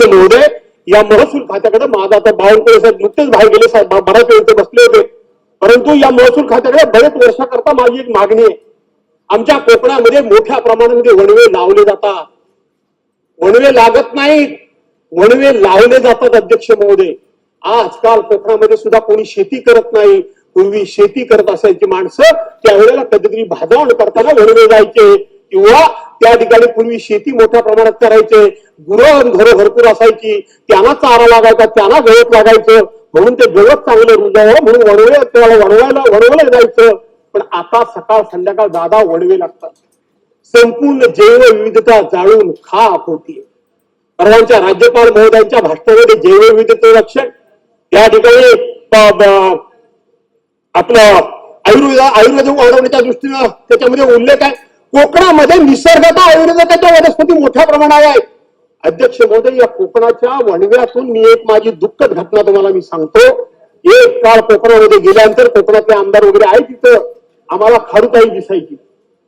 अध्यक्ष महोदय या महसूल खात्याकडे माझा आता बावनकुळे साहेब नुकतेच बाहेर गेले साहेब बा- वेळ इथे बसले होते. परंतु या महसूल खात्याकडे बरेच वर्षाकरता माझी एक मागणी आहे. आमच्या कोकणामध्ये मोठ्या प्रमाणामध्ये वणवे लावले जातात. वणवे लागत नाहीत. वणवे लावले जातात अध्यक्ष महोदय. आजकाल कोकणामध्ये सुद्धा कोणी शेती करत नाही. पूर्वी शेती करत असायची माणसं. त्यावेळेला कधीतरी भाजावण करताना वणवे जायचे. किंवा त्या ठिकाणी पूर्वी शेती मोठ्या प्रमाणात करायचे गुरं घरं भरपूर असायची त्यांना चारा लागायचा त्यांना गवत लागायचं म्हणून ते गवत चांगलं रुजावं म्हणून वणवे त्याला वडवायला वडवलं जायचं. पण आता सकाळ संध्याकाळ दादा वडवे लागतात. संपूर्ण जैवविविधता जाळून खाक होतीये सर्वांच्या राज्यपाल महोदयांच्या भाषणामध्ये जैवविविधतेचं रक्षण त्या ठिकाणी आपलं आयुर्वेद आयुर्वेद वाढवण्याच्या दृष्टीनं त्याच्यामध्ये उल्लेख आहे. कोकणामध्ये निसर्गता आयुर्वेदाच्या वनस्पती मोठ्या प्रमाणावर आहेत. अध्यक्ष महोदय या कोकणाच्या वणव्यातून मी एक माझी दुःखद घटना तुम्हाला मी सांगतो. एक काळ कोकणामध्ये गेल्यानंतर कोकणातले आमदार वगैरे आहे तिथं. आम्हाला खारुताई दिसायची.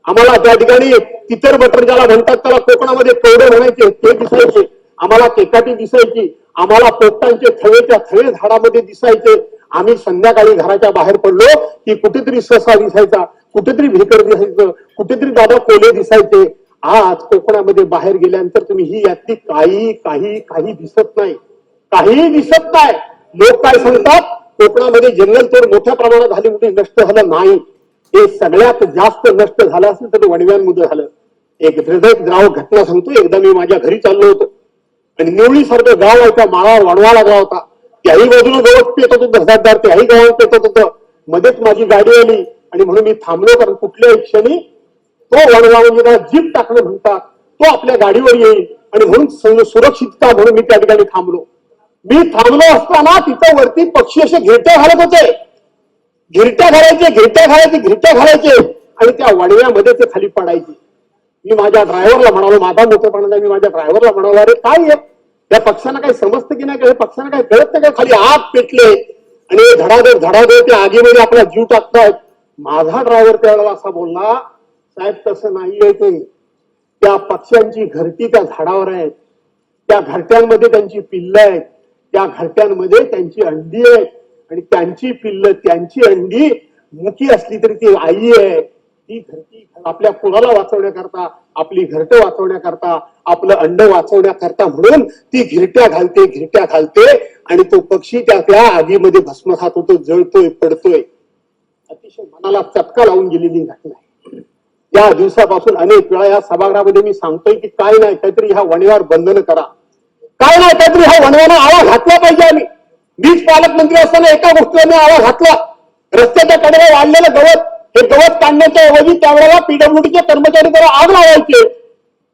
आम्हाला त्या ठिकाणी तितर बटर ज्याला म्हणतात त्याला कोकणामध्ये कवडे म्हणायचे ते दिसायचे. आम्हाला केकाटी दिसायची. आम्हाला पोपटांचे थवेच्या थवे झाडामध्ये दिसायचे. आम्ही संध्याकाळी घराच्या बाहेर पडलो की कुठेतरी ससा दिसायचा. कुठेतरी भेकर दिसायचं. कुठेतरी दादा कोले दिसायचे. आज कोकणामध्ये बाहेर गेल्यानंतर तुम्ही ही यातली काही काही काही दिसत नाही. काहीही दिसत नाही. लोक काय सांगतात? कोकणामध्ये जंगलतोड मोठ्या प्रमाणात झाली म्हणजे नष्ट झालं नाही. हे सगळ्यात जास्त नष्ट झालं असेल तर ते वणव्यांमध्ये झालं. एक हृदय द्राव घटना सांगतो एकदा मी माझ्या घरी चाललो होतो. आणि निवळी सारखं गाव आहे त्या माळावर वणवा लागला होता. त्याही बाजूला गवत पेत होतो दसदार त्याही गावात पेटत होतं. मध्येच माझी गाडी आली. आणि म्हणून मी थांबलो कारण कुठल्याही क्षणी तो वणवा म्हणजे त्याला जीप टाकणं म्हणतात तो आपल्या गाडीवर येईल. आणि म्हणून सुरक्षितता म्हणून मी त्या ठिकाणी थांबलो. मी थांबलो असताना तिथं वरती पक्षी असे घिरट्या घालत होते. घिरट्या घालायचे घिरट्या घालायचे घिरट्या घालायचे. आणि त्या वणव्यामध्ये ते खाली पडायचे. मी माझ्या ड्रायव्हरला म्हणालो माझा मोठेपणा मी माझ्या ड्रायव्हरला म्हणालो अरे काय आहे? या पक्षांना काही समजतं की नाही? का? पक्षांना काही कळत नाही का? खाली आग पेटले. आणि धडाधड धडाधड ते आगीमध्ये आपला जीव टाकतायत माझा ड्रायव्हर त्यावेळेला असा बोलला साहेब तसं नाहीये ते. त्या पक्ष्यांची घरटी त्या झाडावर आहेत. त्या घरट्यांमध्ये त्यांची पिल्ल आहेत. त्या घरट्यांमध्ये त्यांची अंडी आहेत. आणि त्यांची पिल्ल त्यांची अंडी मुखी असली तरी ती आई आहे. ती घरटी आपल्या कुणाला वाचवण्याकरता आपली घरट वाचवण्याकरता आपलं अंड वाचवण्याकरता म्हणून ती घिरट्या घालते घिरट्या घालते आणि तो पक्षी त्या त्या आगीमध्ये भस्मसात होतो जळतोय पडतोय. अतिशय मनाला चटका लावून गेलेली घटना आहे. या दिवसापासून अनेक वेळा या सभागृहामध्ये मी सांगतोय की काय नाही काहीतरी ह्या वणव्यावर बंधन करा. काय नाही काहीतरी ह्या वणव्याला आळा घातला पाहिजे आम्ही. मीच पालकमंत्री असताना एका गोष्टीला मी आळा घातला. रस्त्याच्या कडेला वाढलेलं गवत हे गवत काढण्याच्या ऐवजी त्यावेळेला पीडब्ल्यूडीचे कर्मचारी त्याला आग लावायचे.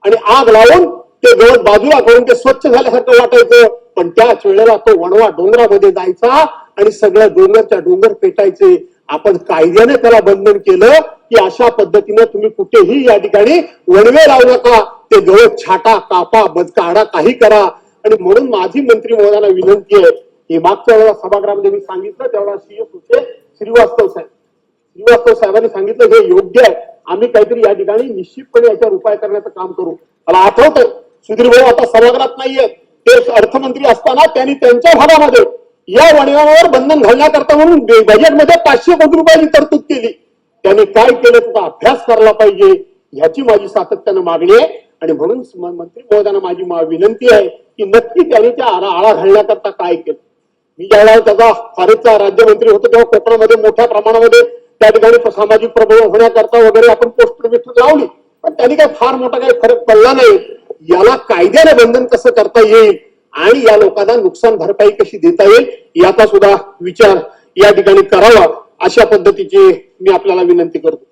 आणि आग लावून ते गवत बाजूला करून ते स्वच्छ झाल्यासारखं वाटायचं. पण त्याच वेळेला तो वणवा डोंगरामध्ये जायचा आणि सगळ्या डोंगरच्या डोंगर पेटायचे. आपण कायद्याने त्याला बंधन केलं की अशा पद्धतीने तुम्ही कुठेही या ठिकाणी वणवे लावू नका. ते गवत छाटा कापा बद काढा काही करा. आणि म्हणून माझी मंत्री महोदयाला विनंती आहे की मागच्या वेळेला सभागृहामध्ये मी सांगितलं त्यावेळेला सीएस होते श्रीवास्तव साहेब. श्रीवास्तव साहेबांनी सांगितलं हे योग्य आहे. आम्ही काहीतरी या ठिकाणी निश्चितपणे याच्यावर उपाय करण्याचं काम करू. मला आठवतंय सुधीर भाऊ आता सभागृहात नाहीये ते अर्थमंत्री असताना त्यांनी त्यांच्या भागामध्ये या वणव्यावर बंधन घालण्याकरता म्हणून बजेटमध्ये पाचशे कोटी रुपयांची तरतूद केली. त्याने काय केलं? त्याचा अभ्यास करायला पाहिजे. ह्याची माझी सातत्यानं मागणी आहे. आणि म्हणून मंत्री महोदयांना माझी विनंती आहे की नक्की त्याने त्या आळा आळा घालण्याकरता काय केलं? मी ज्यावेळेला त्याचा फारेचा राज्यमंत्री होतो तेव्हा कोकणामध्ये मोठ्या प्रमाणामध्ये त्या ठिकाणी सामाजिक प्रबोधन होण्याकरता वगैरे आपण पोस्टर बिस्टर लावली. पण त्यांनी काही फार मोठा काही फरक पडला नाही. याला कायद्याने बंधन कसं करता येईल? आणि या लोकांना नुकसान भरपाई कशी देता येईल याचा सुद्धा विचार या ठिकाणी करावा अशा पद्धतीची मी आपल्याला विनंती करतो.